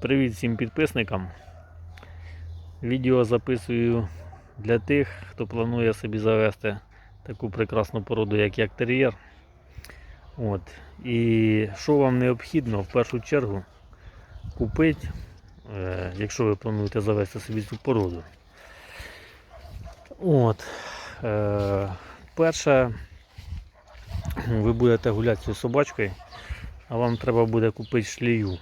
Привіт всім підписникам. Відео записую для тих, хто планує собі завести таку прекрасну породу, як яктер'єр. От. І що вам необхідно в першу чергу купити, е, якщо ви плануєте завести собі цю породу. От. Е, перше, ви будете гуляти з собачкою, а вам треба буде купити шлію.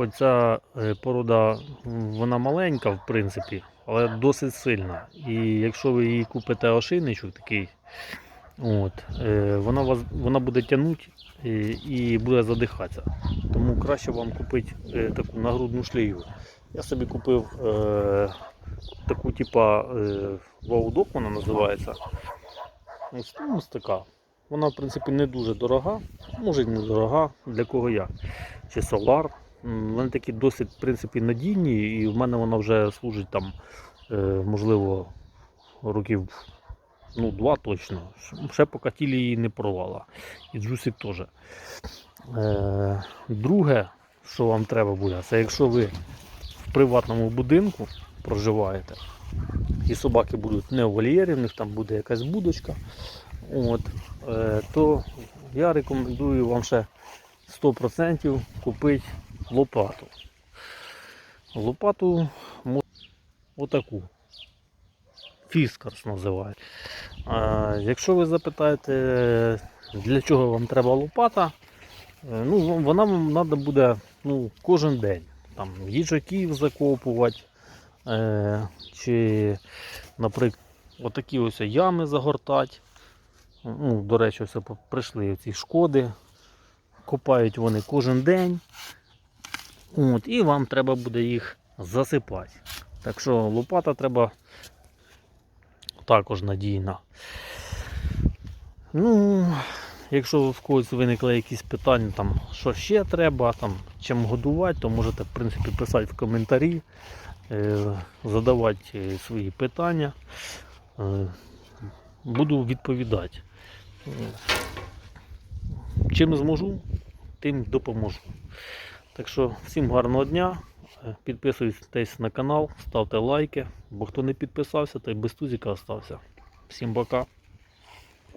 Хоч ця е, порода вона маленька, в принципі, але досить сильна. І якщо ви її купите ошейничок такий, от, е, вона, вас, вона буде тягнути і, і буде задихатися. Тому краще вам купити е, таку нагрудну шлею. Я собі купив е, таку, типа е, Ваудок вона називається. Ось, ну, ось така. Вона, в принципі, не дуже дорога, може не дорога, для кого як. Чи Solar. Вони такі досить в принципі, надійні, і в мене вона вже служить там, е, можливо, років ну, два точно. Ще поки тілі її не порвала. І джусик теж. Е, друге, що вам треба буде, це якщо ви в приватному будинку проживаєте, і собаки будуть не в вольєрі, в них там буде якась будочка, от, е, то я рекомендую вам ще 100% купити лопату. Лопату отаку. Фіскарс називають. Якщо ви запитаєте, для чого вам треба лопата, е, ну, вона вам треба буде ну, кожен день. Там, їжаків закопувати, е, чи, наприклад, отакі ось ями загортати. Ну, до речі, ось прийшли ці шкоди. Копають вони кожен день. От, і вам треба буде їх засипати. Так що лопата треба також надійна. Ну, якщо в когось виникли якісь питання, там, що ще треба, там, чим годувати, то можете в принципі, писати в коментарі, е, задавати е, свої питання. Е, буду відповідати. Чим зможу, тим допоможу. Так що всім гарного дня. Е, Підписуйтесь на канал, ставте лайки, бо хто не підписався, той без тузіка остався. Всім пока.